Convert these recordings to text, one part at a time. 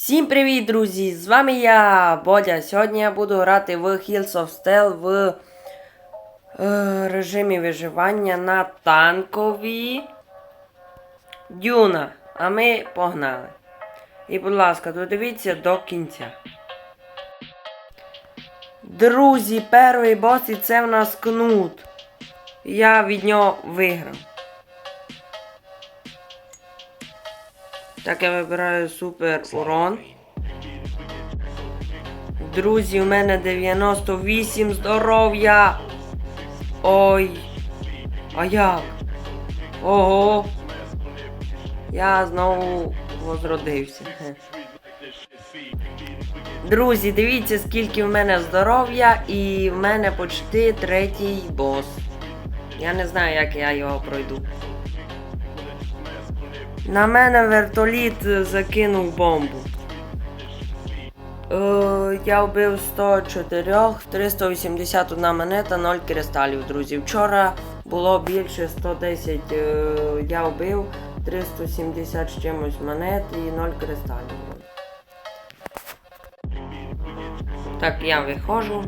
Всім привіт, друзі! З вами я, Бодя. Сьогодні я буду грати в Hills of Steel в е, режимі виживання на танковій Дюна. А ми погнали. І, будь ласка, додивіться до кінця. Друзі, перший бос і це в нас кнут. Я від нього виграв. Так, я вибираю супер урон. Друзі, у мене 98 здоров'я. Ой. А як? Ого. Я знову возродився. Друзі, дивіться, скільки в мене здоров'я, і в мене почти третій бос. Я не знаю, як я його пройду. На мене вертоліт закинув бомбу. Е, я вбив 104, 381 монета, 0 кристалів, друзі. Вчора було більше 110 е, я вбив, 370 з чимось монет і 0 кристалів. Так, я виходжу.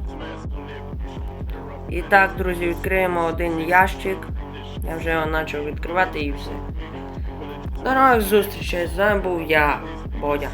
І так, друзі, відкриємо один ящик. Я вже його почав відкривати і все. До нових зустрічей, з вами був я, Бодя.